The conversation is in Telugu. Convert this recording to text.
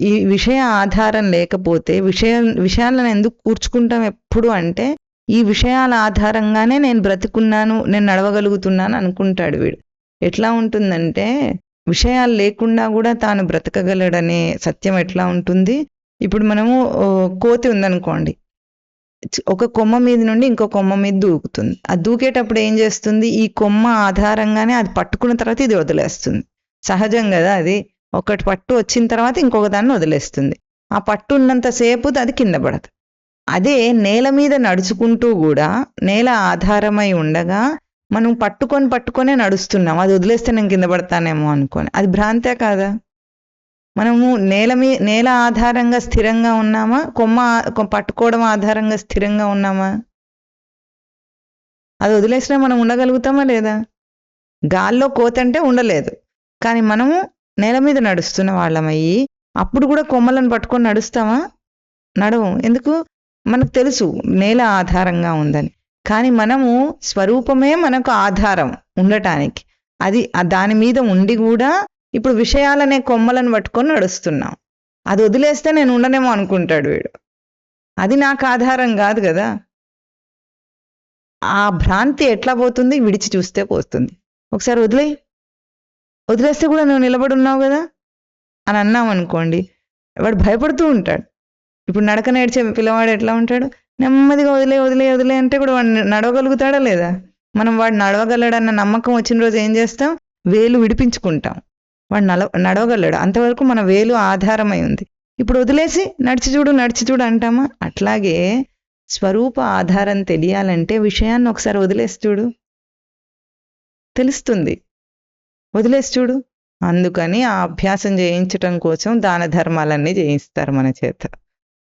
ఈ విషయ ఆధారం లేకపోతే విషయ విషయాలను ఎందుకు కూర్చుకుంటాం ఎప్పుడు అంటే ఈ విషయాల ఆధారంగానే నేను బ్రతుకున్నాను నేను నడవగలుగుతున్నాను అనుకుంటాడు వీడు. ఎట్లా ఉంటుందంటే విషయాలు లేకుండా కూడా తాను బ్రతకగలడనే సత్యం ఎట్లా ఉంటుంది? ఇప్పుడు మనము కోతి ఉందనుకోండి. ఒక కొమ్మ మీద నుండి ఇంకో కొమ్మ మీద దూకుతుంది. అది దూకేటప్పుడు ఏం చేస్తుంది? ఈ కొమ్మ ఆధారంగానే అది పట్టుకున్న తర్వాత ఇది వదిలేస్తుంది. సహజం కదా అది? ఒకటి పట్టు వచ్చిన తర్వాత ఇంకొక దాన్ని వదిలేస్తుంది. ఆ పట్టు ఉన్నంతసేపు అది కింద పడదు. అదే నేల మీద నడుచుకుంటూ కూడా నేల ఆధారమై ఉండగా మనం పట్టుకొని పట్టుకొనే నడుస్తున్నాం. అది వదిలేస్తే నేను కింద పడతానేమో అనుకొని. అది భ్రాంతే కాదా? మనము నేల మీ నేల ఆధారంగా స్థిరంగా ఉన్నామా? కొమ్మ పట్టుకోవడం ఆధారంగా స్థిరంగా ఉన్నామా? అది వదిలేసినా మనం ఉండగలుగుతామా లేదా? గాల్లో కోతంటే ఉండలేదు. కానీ మనము నేల మీద నడుస్తున్న వాళ్ళమయ్యి అప్పుడు కూడా కొమ్మలను పట్టుకొని నడుస్తామా నడవం. ఎందుకు? మనకు తెలుసు నేల ఆధారంగా ఉందని. కానీ మనము స్వరూపమే మనకు ఆధారం ఉండటానికి. అది దాని మీద ఉండి కూడా ఇప్పుడు విషయాలనే కొమ్మలను పట్టుకొని నడుస్తున్నాం. అది వదిలేస్తే నేను ఉండనేమో అనుకుంటాడు వీడు. అది నాకు ఆధారం కాదు కదా. ఆ భ్రాంతి ఎట్లా పోతుంది? విడిచి చూస్తే పోతుంది. ఒకసారి వదిలే వదిలేస్తే కూడా నువ్వు నిలబడి ఉన్నావు కదా? అని అన్నాం అనుకోండి. వాడు భయపడుతూ ఉంటాడు. ఇప్పుడు నడక నేర్చే పిల్లవాడు ఎట్లా ఉంటాడు? నెమ్మదిగా వదిలే వదిలే వదిలే అంటే కూడా వాడు నడవగలుగుతాడా లేదా? మనం వాడు నడవగలడన్న నమ్మకం వచ్చిన రోజు ఏం చేస్తాం? వేలు విడిపించుకుంటాం. వాడు నడ నడవగలడు. అంతవరకు మన వేలు ఆధారమై ఉంది. ఇప్పుడు వదిలేసి నడిచి చూడు నడిచి చూడు అంటామా? అట్లాగే స్వరూప ఆధారం తెలియాలంటే విషయాన్ని ఒకసారి వదిలేసి చూడు. తెలుస్తుంది. వదిలేసి చూడు. అందుకని ఆ అభ్యాసం చేయించటం కోసం దాన ధర్మాలన్నీ చేయిస్తారు మన చేత.